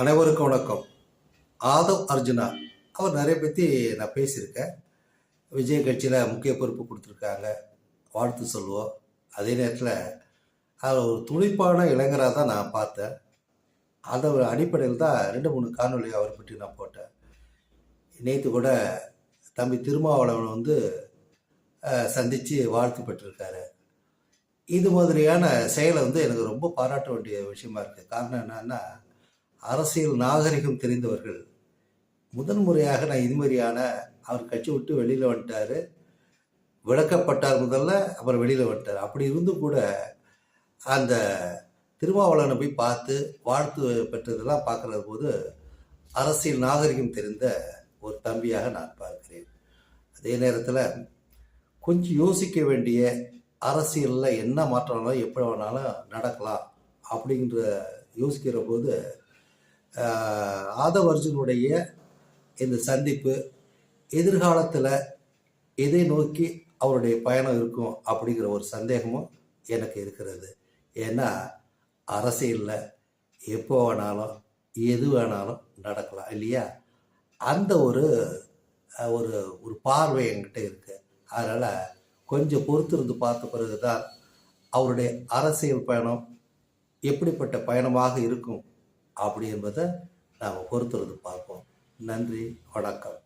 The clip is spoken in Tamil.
அனைவருக்கும் வணக்கம். ஆதவ் அர்ஜுனா அவர் நிறைய பற்றி நான் பேசியிருக்கேன். விஜய் கட்சியில் முக்கிய பொறுப்பு கொடுத்துருக்காங்க. வாழ்த்து சொல்லுவோம். அதே நேரத்தில் அவர் ஒரு துணிப்பான இளைஞராக தான் நான் பார்த்தேன். அந்த ஒரு அடிப்படையில் தான் ரெண்டு மூணு காணொலி அவரை பற்றி நான் போட்டேன். நேற்று கூட தம்பி திருமாவளவன் வந்து சந்தித்து வாழ்த்து பெற்றிருக்காரு. இது மாதிரியான செயலை வந்து எனக்கு ரொம்ப பாராட்ட வேண்டிய விஷயமா இருக்குது காரணம் என்னன்னா அரசியல் நாகரிகம் தெரிந்தவர்கள். முதன் முறையாக நான் இதுமாதிரியான அவர் கட்சி விட்டு வெளியில் வந்துட்டார். விளக்கப்பட்டார் முதல்ல அப்புறம் வெளியில் வந்துட்டார். அப்படி இருந்தும் கூட அந்த திருமாவளவனை போய் பார்த்து வாழ்த்து பெற்றதெல்லாம் பார்க்குற போது அரசியல் நாகரிகம் தெரிந்த ஒரு தம்பியாக நான் பார்க்கிறேன். அதே நேரத்தில் கொஞ்சம் யோசிக்க வேண்டிய அரசியலில் என்ன மாற்றம்னாலும் எப்படி வேணாலும் நடக்கலாம் அப்படின்ற யோசிக்கிற போது ஆதவ் அர்ஜுனுடைய இந்த சந்திப்பு எதிர்காலத்தில் எதை நோக்கி அவருடைய பயணம் இருக்கும் அப்படிங்கிற ஒரு சந்தேகமும் எனக்கு இருக்கிறது. ஏன்னா அரசியலில் எப்போ வேணாலும் எது வேணாலும் நடக்கலாம் இல்லையா? அந்த ஒரு ஒரு ஒரு பார்வை என்கிட்ட இருக்குது அதனால் கொஞ்சம் பொறுத்திருந்து பார்த்த பிறகு தான் அவருடைய அரசியல் பயணம் எப்படிப்பட்ட பயணமாக இருக்கும் அப்படி என்பதை நாம் பொறுத்துறது பார்ப்போம். நன்றி வணக்கம்.